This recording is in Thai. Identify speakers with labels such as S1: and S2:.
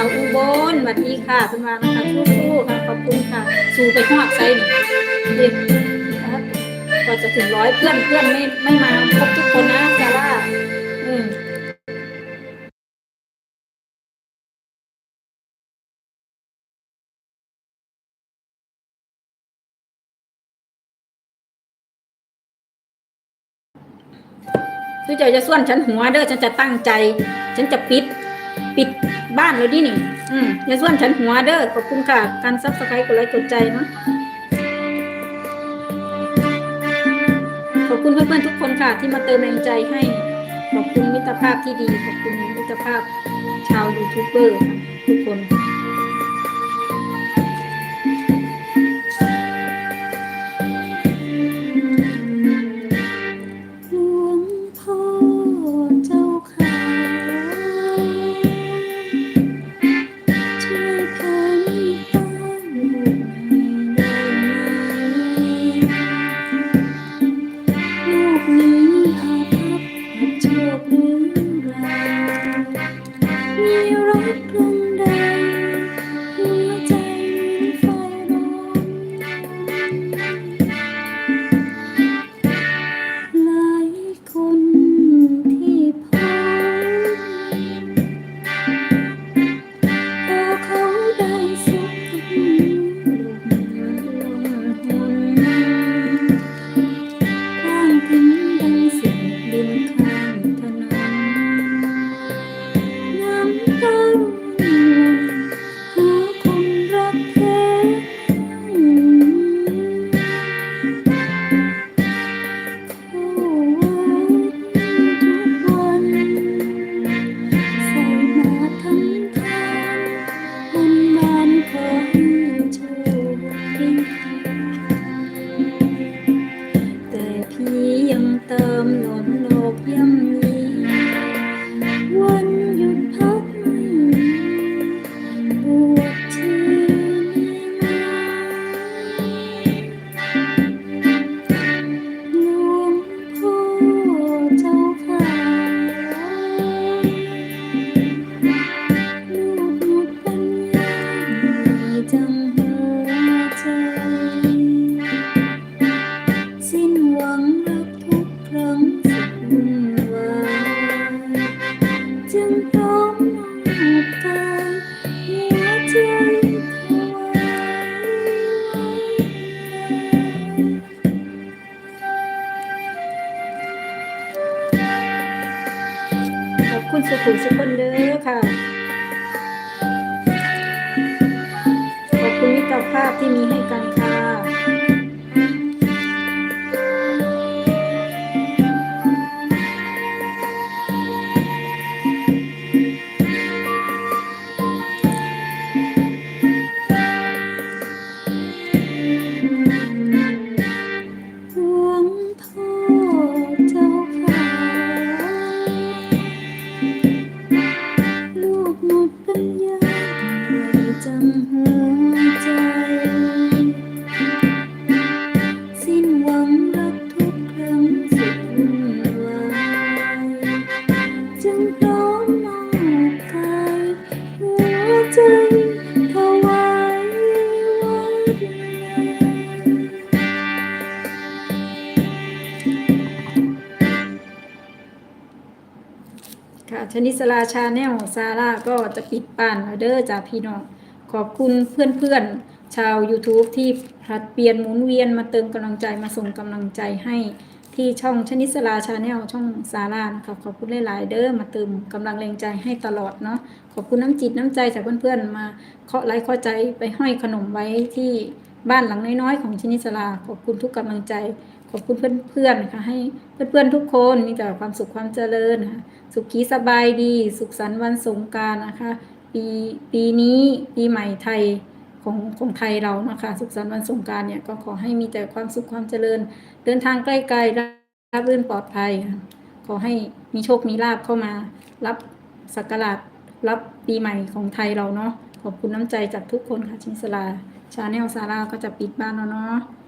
S1: าวอุบลสวัสดีค่ะคุณวานะคะสู้ๆค่ะขอบคุณค่ะสู้ไปหอดไซน์นี่เด็กครับกว่าจะถึงร้อยเพื่อนเพื่อนไม่ไม่มาครบทุกคนนะซาร่าอืมคือใจจะส่วนฉันหัวเด้อฉันจะตั้งใจ ฉันจะปิด ปิดบ้านแล้วดินี่อืมอย่าส่วนฉันหัวเด้อขอบคุณค่ะ การซับสไครต์กดไลค์กดใจเนาะขอบคุณเพื่อนๆทุกคนค่ะ ที่มาเติมแรงใจให้ ขอบคุณมิตรภาพที่ดี ขอบคุณมิตรภาพชาวยูทูบเบอร์ค่ะทุกคน คุณทุกคนเด้อค่ะ ขอบคุณมิตรภาพที่มีให้ วใจถวายวัดค่ะชนิสลาชาแนลซาร่าก็จะปิดบ้านแล้วเด้อจ้าพี่น้อง ขอบคุณเพื่อนๆ ชาว YouTube ที่ผลัดเปลี่ยนหมุนเวียนมาเติมกำลังใจมาส่งกำลังใจให้ ที่ช่องชนิสลาชาแนลช่องซาร่านะคะขอบคุณหลายๆเด้อมาเติมกำลังแรงใจให้ตลอดเนาะขอบคุณน้ำจิตน้ำใจจากเพื่อนๆมาเคาะไลค์เคาะใจไปห้อยขนมไว้ที่บ้านหลังน้อยๆ ของชนิสลาขอบคุณทุกกำลังใจ ขอบคุณเพื่อนๆนะคะให้เพื่อนๆทุกคนมีแต่ความสุขความเจริญนะคะสุขีสบายดี สุขสันต์วันสงการนะคะ ปีปีนี้ปีใหม่ไทย ของของไทยเรานะคะ สุขสันต์วันสงการเนี่ยก็ขอให้มีแต่ความสุขความเจริญ เดินทางใกล้ๆรับรื่นปลอดภัย ขอให้มีโชคมีลาบเข้ามา รับสักการะรับปีใหม่ของไทยเราเนาะขอบคุณน้ำใจจากทุกคนค่ะชินสลาชาแนลซาร่าก็จะปิดบ้านแล้วเนาะ